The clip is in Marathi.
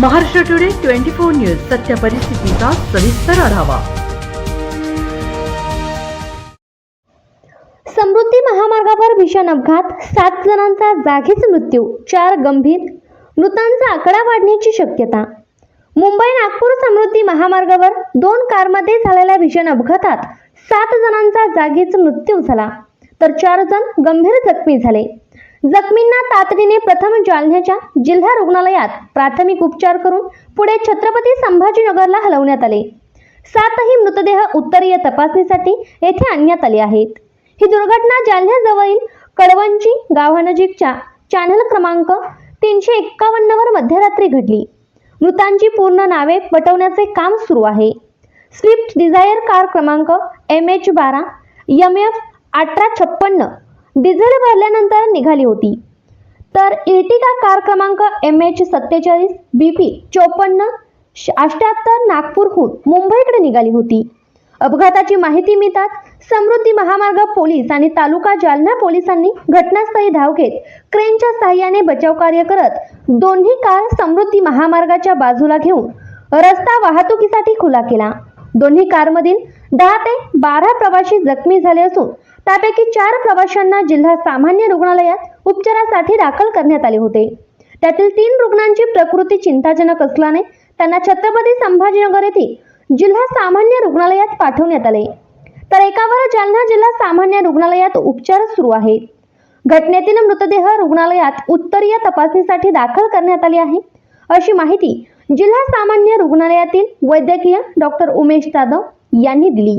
Maharashtra today twenty four news सत्य परिस्थितीचा सविस्तर आढावा. समृद्धी महामार्गावर भीषण अपघात सात जणांचा जागीच मृत्यू चार गंभीर मृतांचा आकडा वाढण्याची शक्यता. मुंबई नागपूर समृद्धी महामार्गावर दोन कारमध्ये झालेल्या भीषण अपघातात सात जणांचा जागीच मृत्यू झाला. तर चार जण गंभीर जखमी झाले. जखमींना तातडीने प्रथम जालन्याच्या जिल्हा रुग्णालयात प्राथमिक उपचार करून पुढे छत्रपती संभाजीनगरला हलवण्यात आले. सातही मृतदेह उत्तरीय तपासणीसाठी येथे आणण्यात आले आहेत. ही दुर्घटना जालन्याजवळील कडवंची गावानजीकच्या चॅनल क्रमांक तीनशे एक्कावन्नवर मध्यरात्री घडली. मृतांची पूर्ण नावे पटवण्याचे काम सुरू आहे. स्विफ्ट डिझायर कार क्रमांक एम एच बारा यम एफ अठरा छप्पन्न डिझेल भरल्यानंतर निघाली होती. तर इर्टिका कार क्रमांक एम एच सत्तेचाळीस बी पी चोपन्न अष्ट्याहत्तर नागपूरहून मुंबईकडे निघाली होती. अपघाताची माहिती मिळताच समृद्धी महामार्ग पोलीस आणि तालुका जालना पोलिसांनी घटनास्थळी धाव घेत क्रेनच्या सहाय्याने बचाव कार्य करत दोन्ही कार समृद्धी महामार्गाच्या बाजूला घेऊन रस्ता वाहतुकीसाठी खुला केला. दोन्ही कारमधील दहा ते बारा प्रवासी जखमी झाले असून त्यापैकी चार प्रवाशांना जिल्हा सामान्य रुग्णालयात उपचारासाठी दाखल करण्यात आले होते. त्यातील तीन रुग्णांची प्रकृती चिंताजनक असल्याने त्यांना छत्रपती संभाजीनगर येथे जिल्हा सामान्य रुग्णालयात पाठवण्यात आले. तर एकावर जालना जिल्हा सामान्य रुग्णालयात उपचार सुरू आहेत. घटनेतील मृतदेह रुग्णालयात उत्तरीय तपासणीसाठी दाखल करण्यात आले आहे अशी माहिती जिल्हा सामान्य रुग्णालयातील वैद्यकीय डॉक्टर उमेश जाधव यांनी दिली.